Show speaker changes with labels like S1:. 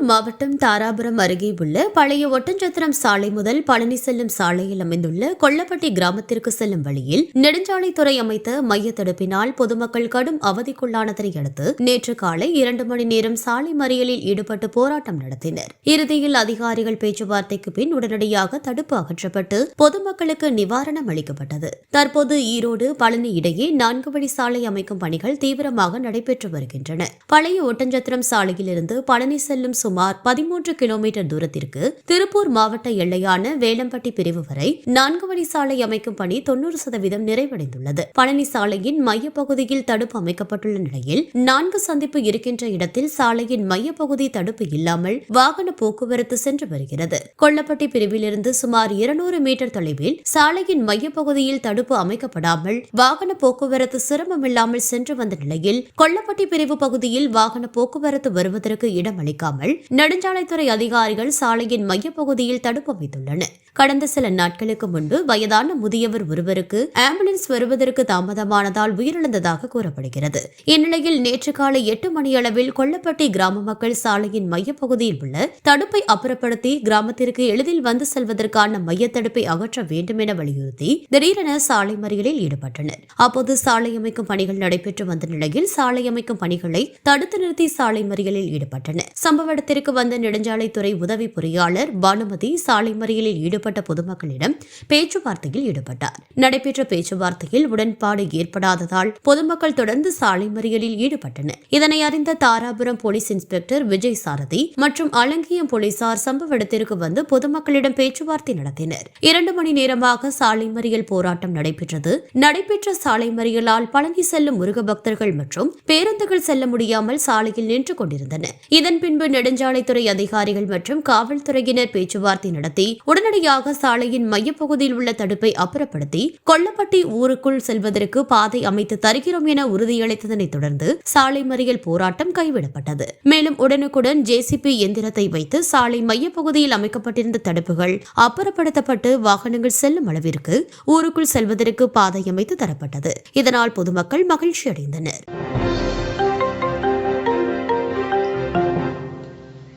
S1: திருப்பூர் மாவட்டம் தாராபுரம் அருகே உள்ள பழைய ஒட்டஞ்சத்திரம் சாலை முதல் பழனி செல்லும் சாலையில் அமைந்துள்ள கொல்லப்பட்டி கிராமத்திற்கு செல்லும் வழியில் நெடுஞ்சாலைத்துறை அமைத்த மைய தடுப்பினால் பொதுமக்கள் கடும் அவதிக்குள்ளானதை அடுத்து நேற்று காலை இரண்டு மணி நேரம் சாலை மறியலில் ஈடுபட்டு போராட்டம் நடத்தினர். இறுதியில் அதிகாரிகள் பேச்சுவார்த்தைக்கு பின் உடனடியாக தடுப்பு அகற்றப்பட்டு பொதுமக்களுக்கு நிவாரணம் அளிக்கப்பட்டது. தற்போது ஈரோடு பழனி இடையே நான்கு வழி சாலை அமைக்கும் பணிகள் தீவிரமாக நடைபெற்று வருகின்றன. பழைய ஒட்டஞ்சத்திரம் சாலையிலிருந்து பழனி செல்லும் சுமார் பதிமூன்று கிலோமீட்டர் தூரத்திற்கு திருப்பூர் மாவட்ட எல்லையான வேலம்பட்டி பிரிவு வரை நான்கு வழி சாலை அமைக்கும் பணி தொன்னூறு சதவீதம் நிறைவடைந்துள்ளது. பழனி சாலையின் மையப்பகுதியில் தடுப்பு அமைக்கப்பட்டுள்ள நிலையில் நான்கு சந்திப்பு இருக்கின்ற இடத்தில் சாலையின் மையப்பகுதி தடுப்பு இல்லாமல் வாகன போக்குவரத்து சென்று வருகிறது. கொல்லப்பட்டி பிரிவிலிருந்து சுமார் இருநூறு மீட்டர் தொலைவில் சாலையின் மையப்பகுதியில் தடுப்பு அமைக்கப்படாமல் வாகன போக்குவரத்து சிரமமில்லாமல் சென்று வந்த நிலையில் கொல்லப்பட்டி பிரிவு பகுதியில் வாகன போக்குவரத்து வருவதற்கு இடமளிக்காமல் நெடுஞ்சாலைத்துறை அதிகாரிகள் சாலையின் மையப்பகுதியில் தடுப்பு அமைத்துள்ளனர் கடந்த சில நாட்களுக்கு முன்பு வயதான முதியவர் ஒருவருக்கு ஆம்புலன்ஸ் வருவதற்கு தாமதமானதால் உயிரிழந்ததாக கூறப்படுகிறது. இந்நிலையில் நேற்று காலை எட்டு மணியளவில் கொல்லப்பட்டி கிராம மக்கள் சாலையின் மையப்பகுதியில் உள்ள தடுப்பை அப்புறப்படுத்தி கிராமத்திற்கு எளிதில் வந்து செல்வதற்கான மையத்தடுப்பை அகற்ற வேண்டும் என வலியுறுத்தி திடீரென சாலை மறியலில் ஈடுபட்டனர். அப்போது சாலை அமைக்கும் பணிகள் நடைபெற்று வந்த நிலையில் சாலை அமைக்கும் பணிகளை தடுத்து நிறுத்தி சாலை மறியலில் ஈடுபட்டனர். சம்பவ இடத்திற்கு வந்த நெடுஞ்சாலைத்துறை உதவி பொறியாளர் பானுமதி சாலை மறியலில் ஈடுபட்டு ஈடுபட்ட பொதுமக்களிடம் பேச்சுவார்த்தையில் ஈடுபட்டார். நடைபெற்ற பேச்சுவார்த்தையில் உடன்பாடு ஏற்படாததால் பொதுமக்கள் தொடர்ந்து சாலை மறியலில் ஈடுபட்டனர். இதனை அறிந்த தாராபுரம் போலீஸ் இன்ஸ்பெக்டர் விஜய் சாரதி மற்றும் அலங்கியம் போலீசார் சம்பவ இடத்திற்கு வந்து பொதுமக்களிடம் பேச்சுவார்த்தை நடத்தினர். இரண்டு மணி நேரமாக சாலை மறியல் போராட்டம் நடைபெற்றது. நடைபெற்ற சாலை மறியலால் பழனி செல்லும் முருக பக்தர்கள் மற்றும் பேருந்துகள் செல்ல முடியாமல் சாலையில் நின்று கொண்டிருந்தன இதன் பின்பு நெடுஞ்சாலைத்துறை அதிகாரிகள் மற்றும் காவல்துறையினர் பேச்சுவார்த்தை நடத்தி உடனடியாக சாலையின் மையப்பகுதியில் உள்ள தடுப்பை அப்புறப்படுத்தி கொல்லப்பட்டி ஊருக்குள் செல்வதற்கு பாதை அமைத்து தருகிறோம் என உறுதியளித்ததனை தொடர்ந்து சாலை மறியல் போராட்டம் கைவிடப்பட்டது. மேலும் உடனுக்குடன் ஜேசிபி எந்திரத்தை வைத்து சாலை மையப்பகுதியில் அமைக்கப்பட்டிருந்த தடுப்புகள் அப்புறப்படுத்தப்பட்டு வாகனங்கள் செல்லும் அளவிற்கு ஊருக்குள் செல்வதற்கு பாதை அமைத்து தரப்பட்டது. இதனால் பொதுமக்கள் மகிழ்ச்சி அடைந்தனர்